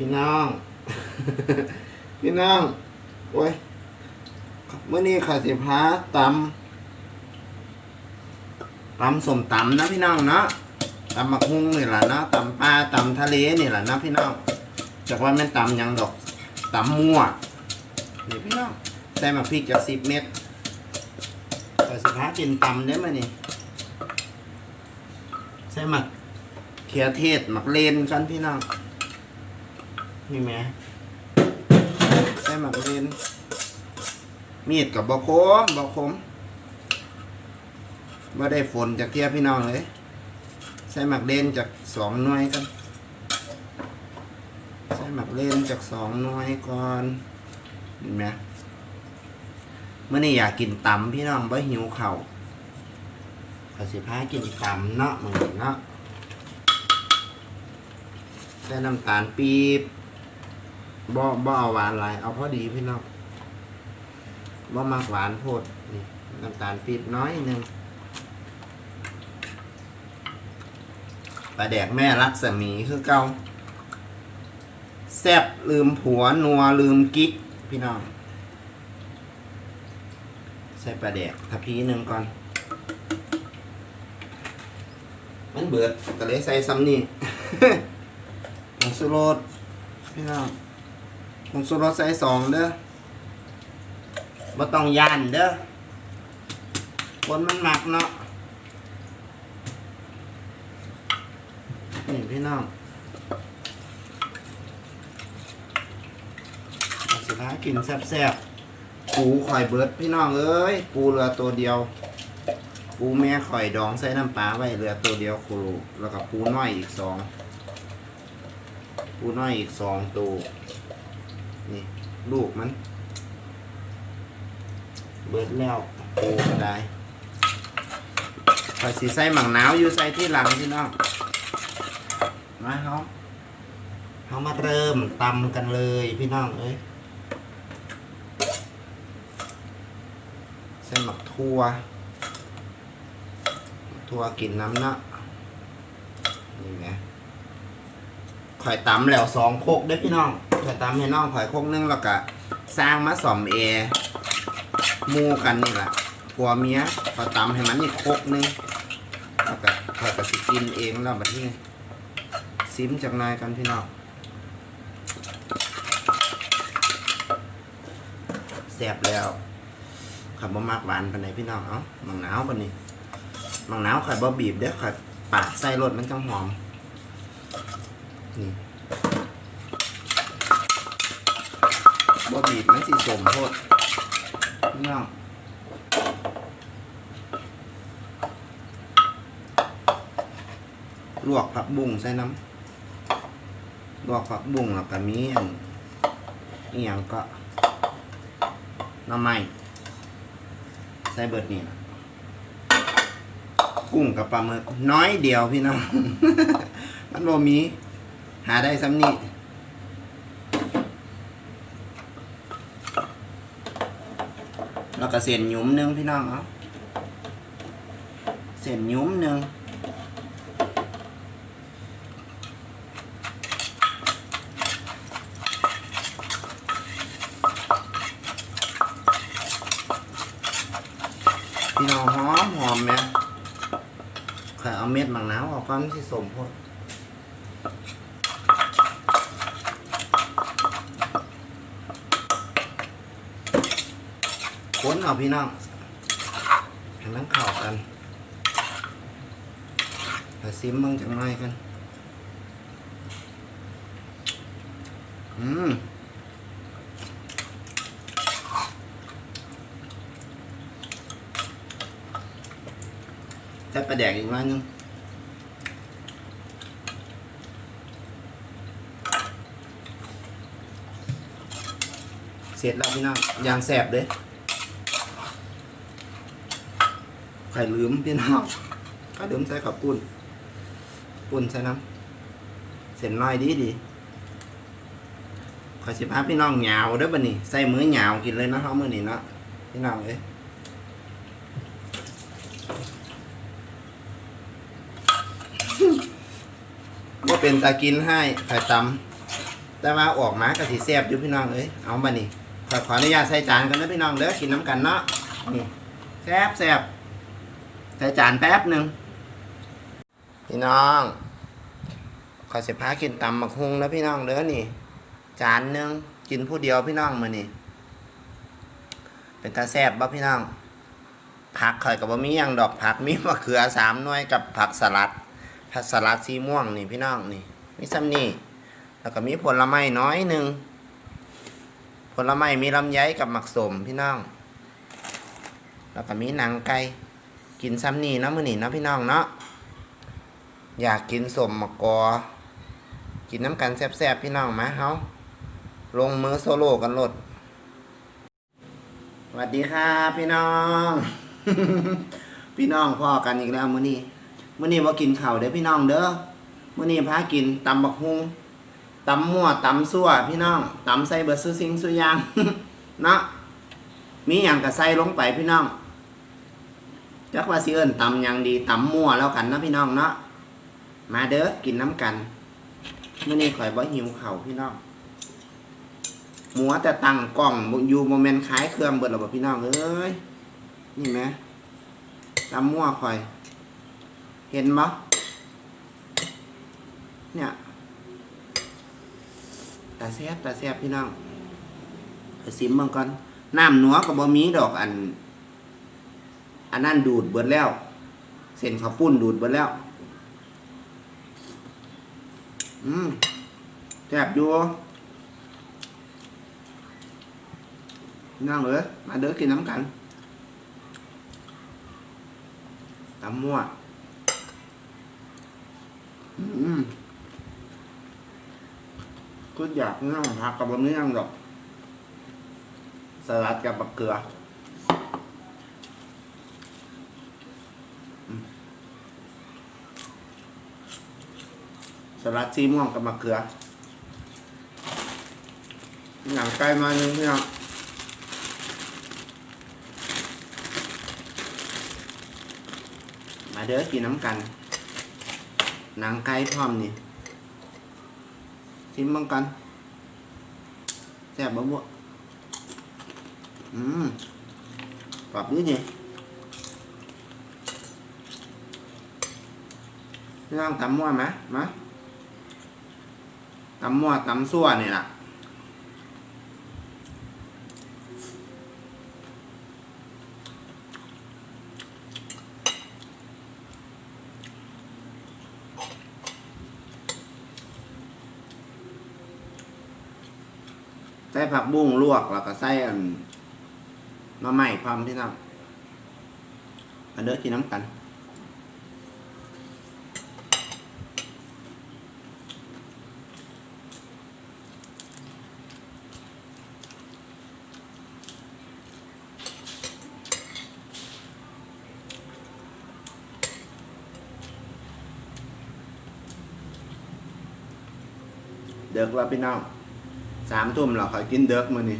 พี่น้อง พี่น้องโอ้ยเมื่อนี้ข้าสิพาตำตำสมตำนะพี่น้องเนาะตำมักฮุ้งนี่แหละเนาะตำปลาตำทะเลนี่แหละนะพี่น้องจากว่าแม่นตำยังดอกตำมั่วนี่พี่น้องใส่หมักพริกจากสิบเม็ดข้าสิพากินตำได้ไหมนี่ใส่หมักเขียเทศหมักเลนกันพี่น้อง นี่แหม่ใส่หมักเลนมีดกับบะโคมบะคมว่าได้ฝนจากเทียพี่น้องเลย ใส่หมักเลนจากสองหน่วยกัน ใส่หมักเลนจากสองหน่วยก่อนเห็นไหมเมื่อนี้อยากกินตำพี่น้องบ่หิวเข่าขอสิพากินตำเนาะมึงเนาะใส่น้ำตาลปี๊บ บ่บ่เอาหวานหลาย เอาพอดีพี่น้องบ่มักหวานโพดนี่น้ำตาลปี๊บน้อยหนึงปลาแดกแม่รักสมีคือเก่าแซบลืมผัวนัวลืมกิ๊กพี่น้อง ใส่ปลาแดกทัพพีหนึ่งก่อน มันเบิดก็เลยใส่ซ้ำนี่ ผงสุรสพี่น้อง ผงชูรสใส่สองเด้อบ่ต้องย่านเด้อคนมันหมักเนาะนี่พี่น้องเอาสิพากินแซ่บๆ ปูข่อยเบิดพี่น้องเอ้ย ปูเรือตัวเดียว ปูแม่ข่อยดองใส่น้ำปลาไว้เรือตัวเดียวคโลแล้วก็ปูน้อยอีกสอง ปูน้อยอีกสองตัว นี่ ลูกมัน เบิดแล้วปูก็ได้พอสีใส่หมังหนาวอยู่ใส่ที่หลังพี่น้องมาเขาเขามาเริ่มตำกันเลยพี่น้องเอ้ยใส่หมักทั่วทั่วกินน้ำเนาะนี่ไง ข่อยตำแล้วสองโคกเด้อพี่น้องข่อยตำให้น้องข่อยโคกนึงแล้วก็สร้างมาสอมเอมูกันนี่แหละผัวเมียข่อยตำให้มันอีกโคกนึงแล้วก็ข่อยก็สิกินเองแล้วแบัดนี้ซิมจากนายกันพี่น้องแซ่บแล้วข่อยบ่มากหวานปานใดพี่น้องเอ้ามังหนาวปานนี้มังหนาวข่อยบ่บีบเด้อข่อยปาดใส่รสมันจังหอม นี่บ่บีบมันสิสมโพดพี่น้องลวกผักบุ้งใส่น้ำลวกผักบุ้งแล้วก็มีอันอีหยังก็น้ำไม้ใส่เบิดนี่ล่ะกุ้งกับปลาหมึกน้อยเดียวพี่น้อง มันบ่มี หาได้ซ้ำนี่แล้วก็เส้นหยุ้มหนึงพี่น้องเอาเส้นหยุ้มหนึงพี่น้องหอมหอมไหมใครเอาเม็ดมังนาวออกก่อนสิสมพด ค้นเอาพี่น้องให้มันเข้ากันไปซิมบิ่งจังหน่อยกัน อืมจะประแดกอีกหน่อยนึงเสร็จแล้วพี่น้องยางแสบเลย ไข่ลืมพี่น้องก็ลืมใส่กับปุ่นปุ่นใส่น้ำเส้นน้อยดีดีขอสิพาพี่น้องเหยาวเด้อบัดนี้ใส่มือเหยาวกินเลยนะเฮามื้อนี้เนาะพี่น้องเอ้ยว่าเป็นตากินให้ไข่ตแต่ว่าออกมาก็สิแซ่บอยู่พี่น้องเอ้ยเอามานี่ขอขออนุญาตใส่จานกันนะพี่น้องเด้อกินน้ำกันเนาะนี่แซ่บแซ่บ ใส่จานแป๊บหนึ่งพี่น้องขอเสียพากินตำมักฮุงนะพี่น้องเด้อนี่ จานหนึ่งกินผู้เดียวพี่น้องมานี่ เป็นตาแซบบ่พี่น้องผักข่อยกับบ่มีหยังดอกผักมีมะเขือสามหน่วยกับผักสลัดผักสลัดสีม่วงนี่พี่น้องนี่มีซ้ำนี่แล้วก็มีผลไม้น้อยหนึ่งผลไม้มีลำไยกับหมักสมพี่น้อง แล้วก็มีหนังไก่ กินซ้ำนี่เนาะมื้อนี้เนาะพี่น้องเนาะอยากกินสมมะกอ กินน้ำกันแซ่บๆพี่น้องมาเฮาลงมือโซโล่กันโลดสวัสดีครับพี่น้อง พี่น้องพ่อกันอีกแล้วมื้อนี้มื้อนี้บ่กินข้าวเด้อพี่น้องเด้อมื้อนี้พากินตำบักฮุงตำมั่วตำซั่วพี่น้องตำใส่เบิดซุซิงซุอยางเนาะมีอย่างก็ใส่ลงไปพี่น้อง จักว่าสิเอิ้นตำยังดีตำมั่วแล้วกันเนาะพี่น้องเนาะมาเด้อกินน้ำกันมื้อนี้ข่อยบ่หิวเข้าพี่น้องหมัวแต่ตั้งกล้องอยู่โมเมนต์ขายเครื่องเบิดแล้วบ่พี่น้องเอ้ยนี่แหมตำมั่วข่อย เห็นบ่เนี่ยตาแซบตาแซบพี่น้องไปซิมเบิ่งก่อนน้ำหนัวก็บ่มีดอกอัน อันนั้นดูดเบิดแล้ว เส้นข้าวปุ้นดูดเบิดแล้ว อืมแซบอยู่นั่งเลยมาเด้อกินน้ำกันตำมั่วอืมก็อยากนั่งผักกับบะหมี่นั่งดอกสลัดกับบักเกลือ สลัดซีม่วงกับมะเขือหนังไก่มาหนึ่งพี่น้องมาเด้อกินน้ำกัน หนังไก่พร้อมนี่ชิมบ้างกันแซ่บบ่บ่อืมกรอบดีนี่พี่น้องตำมั่วไหมมา ตำมั่วตำซั่วนี่ล่ะใส่ผักบุ้งลวกแล้วก็ใส่มะใหม่พร้อมพี่น้องมาเด้อกินน้ำกัน เด็กแล้วพี่น้องสามทุ่มเราคอยกินเด็กมือนี้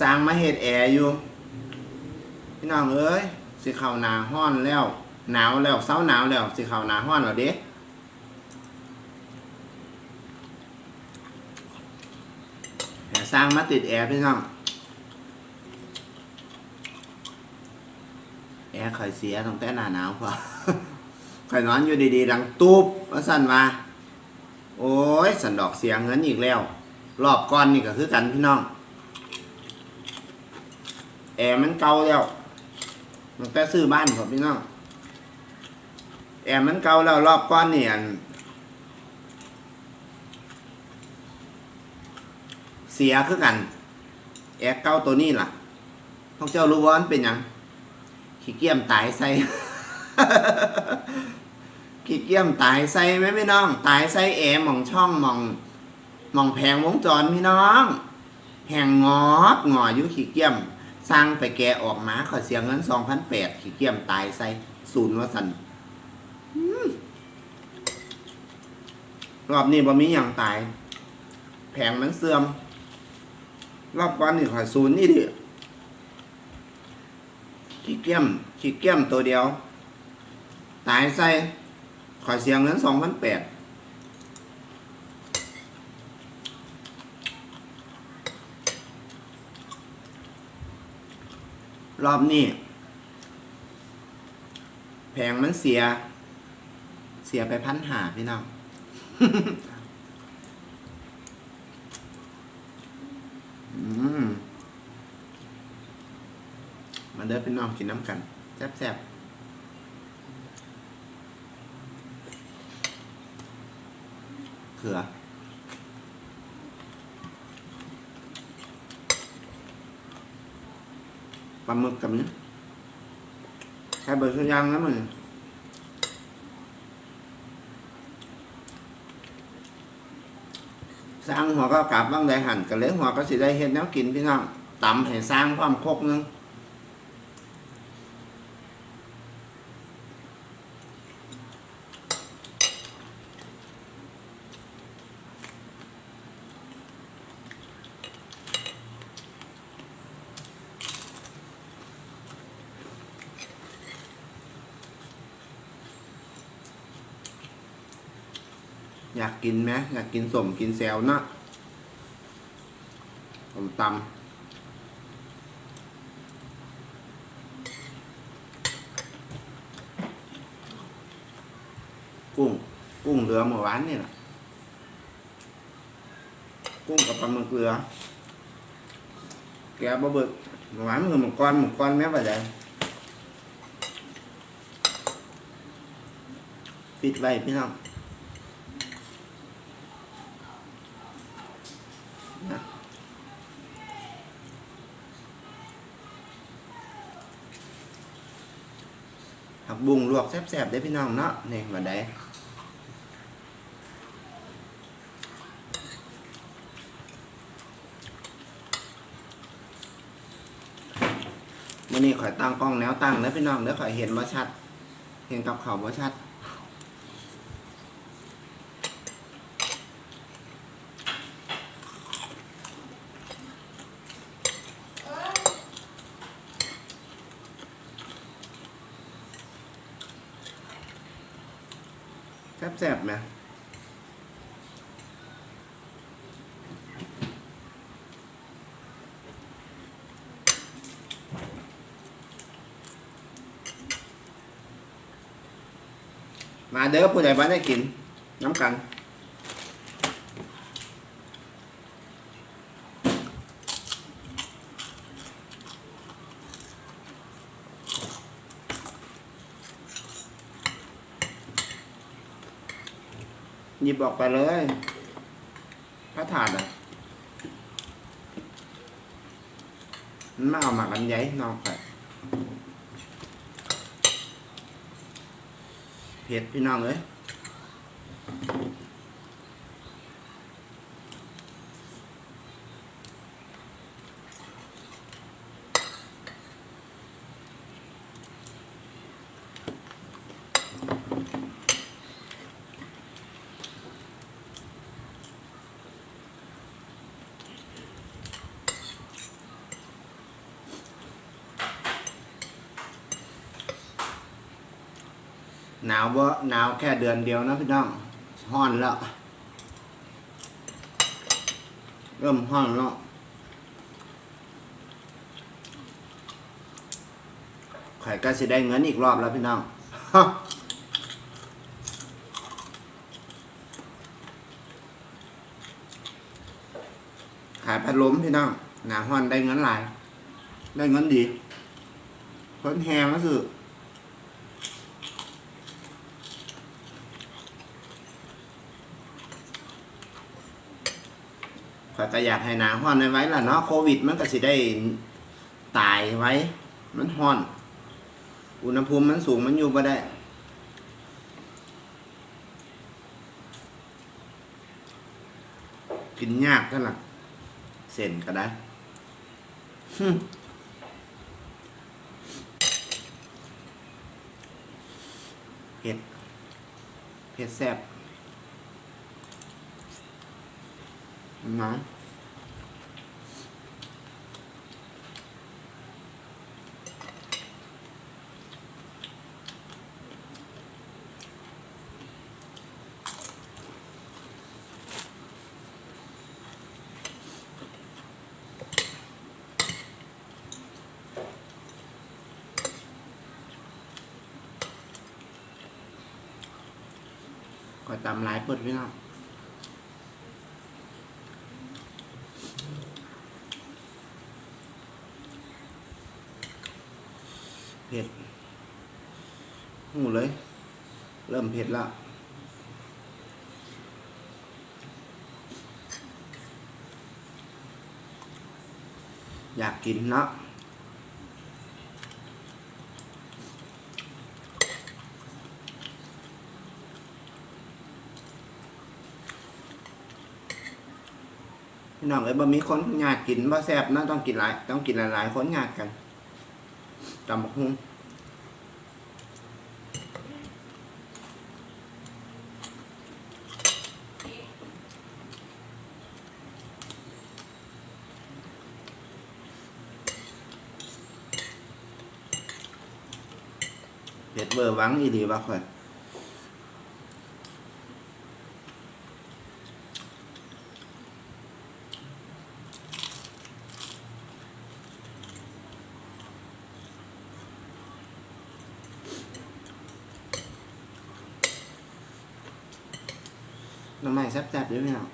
สร้างมาเฮ็ดแอร์อยู่ พี่น้องเอ้ยสิเข้าหนาฮ้อนแล้ว หนาวแล้วเช้าหนาวแล้วสิเข้าหนาฮ้อนแล้วเด้แต่สร้างมาติดแอร์พี่น้องแอร์คอยเสียตั้งแต่หนาหนาวพอคอยนอนอยู่ดีๆ ดังตูบว่าสั่นว่า โอ้ยสันดอกเสียเงินอีกแล้ว รอบก่อนนี่ก็คือกันพี่น้อง แอร์มันเก่าแล้ว มันแต่ซื้อบ้านครับพี่น้อง แอร์มันเก่าแล้วรอบก่อนนี่อันเสียคือกัน แอร์เก่าตัวนี้ล่ะพวกเจ้ารู้ว่ามันเป็นยังขี้เกียจตายใส่ ขี้เกียจตายใส่ไหมพี่น้อง ตายใส่แอมองช่องมองมองแผงวงจรพี่น้องแผงงอดงออยู่ขี้เกียจสร้างไปแกออกมาขอเสียเงินสองพันแปดขี้เกียจตายใส่ศูนย์วสันรอบนี้บ่มีอย่างตาย แผงมันเสื่อม รอบก่อนนี่ขอยศูนย์นี่ดิขี้เกียจขี้เกียจตัวเดียว ตายใส่ ขอยเสียงเงินสองพันแปดรอบนี้แผงมันเสีย เสียไปพันหาพี่น้องมาเด้อพี่น้องกินน้ำกัน แซ่บๆ ขือ ปลาหมึกกับนี้ใช้เบอร์ชุดยางนะมันสร้างหัวก็กลับบ้างได้หั่นกันเลยหัวก็สิได้เห็นแนวกินพี่น้องตำให้สร้างความคกนึง อยากกินไหมอยากกินสมกินแซวเนาะผมตำกุ้ง กุ้งเรือเมื่อวานนี่แหละกุ้งกับปลาหมึกเรือ แกบะเบิกเมื่อวานมือหมึกก้อนหมึกก้อนแม่ไปไหนปิดไว้พี่น้อง บุ้งลวกแซ่บๆได้พี่น้องเนาะนี่มาได้มื่อนี้ข่อยตั้งกล้องแนวตั้งแล้วพี่น้องเดี๋ยวข่อยเห็นมาชัด เห็นกับเขาว่าชัด แซ่บไหมมาเด้อผู้ใดบ้านได้กินน้ำกัน หยิบออกไปเลยพระถาดอะมันไม่เอามากันใหญ่นอกไปเผ็ดพี่น้องเลยห นาวว่าหนาวแค่เดือนเดียวนะพี่น้องห้อนแล้ว เริ่มห้อนแล้วข่อยก็สิได้เงินอีกรอบแล้วพี่น้องขายพัดลมพี่น้องหนาห้อนได้เงินหลาย ได้เงินดีคนแฮงก็คือ ข้อยก็อยากให้หนาห้อนไว้ล่ะเนาะโควิด มันก็สิได้ตายไว้ มันห้อน อุณหภูมิมันสูงมันอยู่บ่ได้กินยากกันล่ะเส้นก็ได้เผ็ดเผ็ดแซ่บ นะก็ตามหลายเปิดพี่นาะ หูเลย เริ่มเผ็ดล้วอยากกินนะพี่น้องเอ้ยบ่มีคนอยากกินบ่แซ่บนะต้องกินหลายต้องกินหลายๆคนอยากกันตำบักหุ่ง เผ็ดเบอร์หวังอีดีบ่ค่อยน้ำใหม่แซ่บๆด้วยพี่น้อง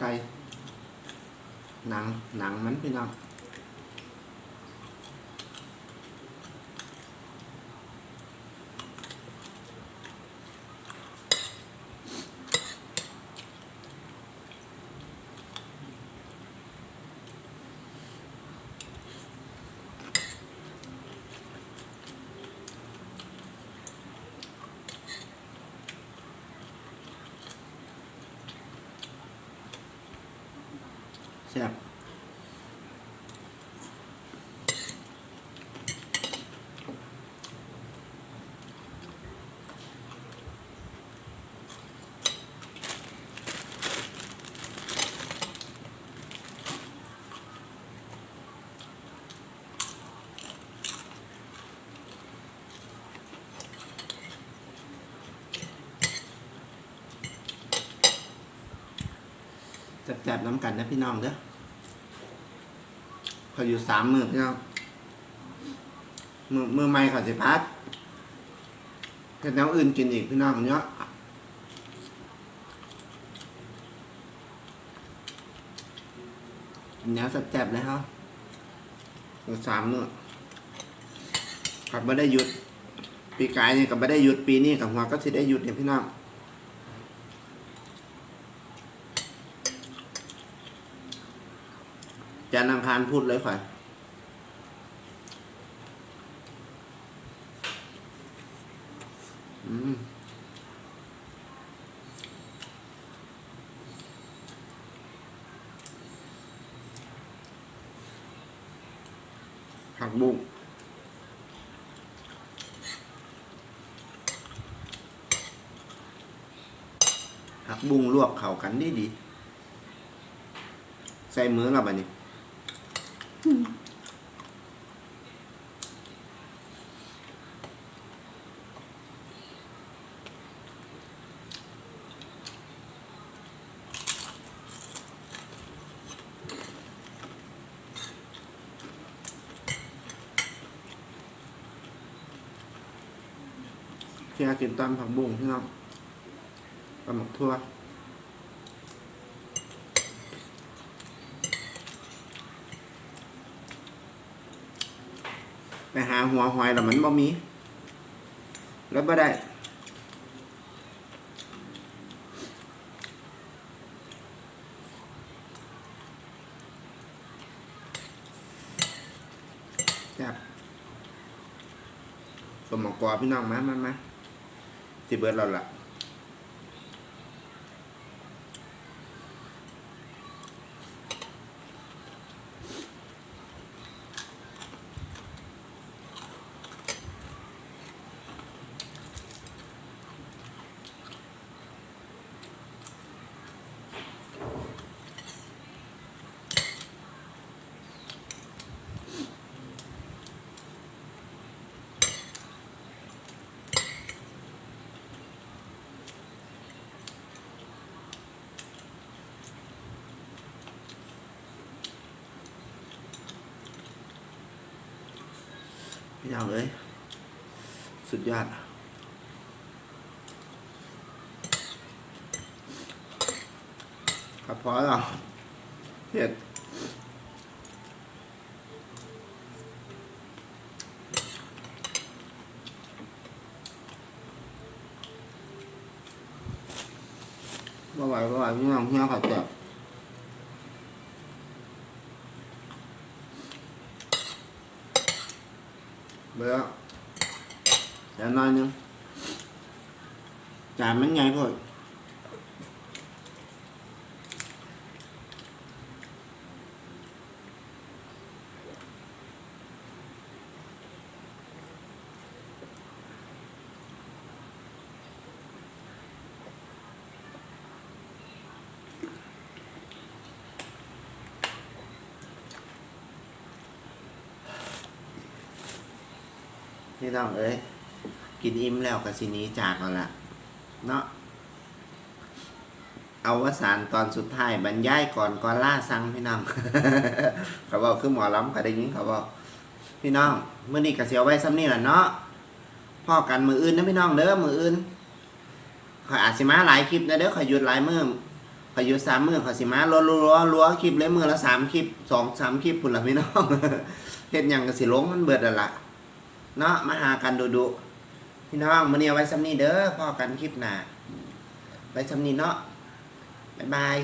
ไก่ห นังหนังมันพี่น้องแซ่บแซ่บๆน้ำกันนะพี่น้องเด้อเขาอยู่สามมือพี่น้องมือมือไม่เขาสิพัดเห็ดแนวอื่นกินอีกพี่น้องเนาะกินแนวแซ่บๆเลยครับอยู่สามมือขับไม่ได้หยุด ปีกายเนี่ยกับไม่ได้หยุดปีนี้กับหัวก็สิได้หยุดเนี่ยพี่น้อง จันทร์อังคารพูดเลยข่อยอืมผักบุ้งผักบุ้งลวกเข้ากันดีดี ใส่มือกับอันนี้เพียกินตำผักบุ้งพี่น้ องปลาหมึกทั่ว ไปหาหัวหอยแล้วมันบ่มี แล้วบ่ได้จับสมองกอพี่น้องมามามาสิเบิดเราละ พี่น้องเอ้ยสุดยอดครับพอแล้วเผ็ดบ่ไหวบ่ไหวพี่น้องเฮียขัดเจ็บเบื่ อเดี๋ยวหน้อยนึงจานมันไง พี่น้องเอ้ยกินอิ่มแล้วกับสินี้จากแล้วล่ะเนาะเอาวสานตอนสุดท้ายบรรยายก่อนก่อนล่าสั่งพี่น้อง เขาบอกคือหมอล้ำเขาได้ยินเขาบอกพี่น้องเมื่อนี้กเสียวไว้ซ้ำนี่แหละเนาะพ่อกันมืออื่นนะพี่น้องเด้อมืออื่นขอยอาจสิมาหลายคลิปนะเด้อขอหยุดหลายมือขอยหยุดสามมือขอยสิมารัวรัวรัวคลิปเลยมือละสามคลิปสองสามคลิปพุ่นละพี่น้องเฮ็ดหยังก็สิลงมันเบิดละ่ะ เนาะมาหากันดูดูพี่น้องมื้อนี้เอาไว้ซ้ำนี้เด้อพ่อกันคลิปหน้าไว้ซ้ำนี้เนาะบ๊ายบาย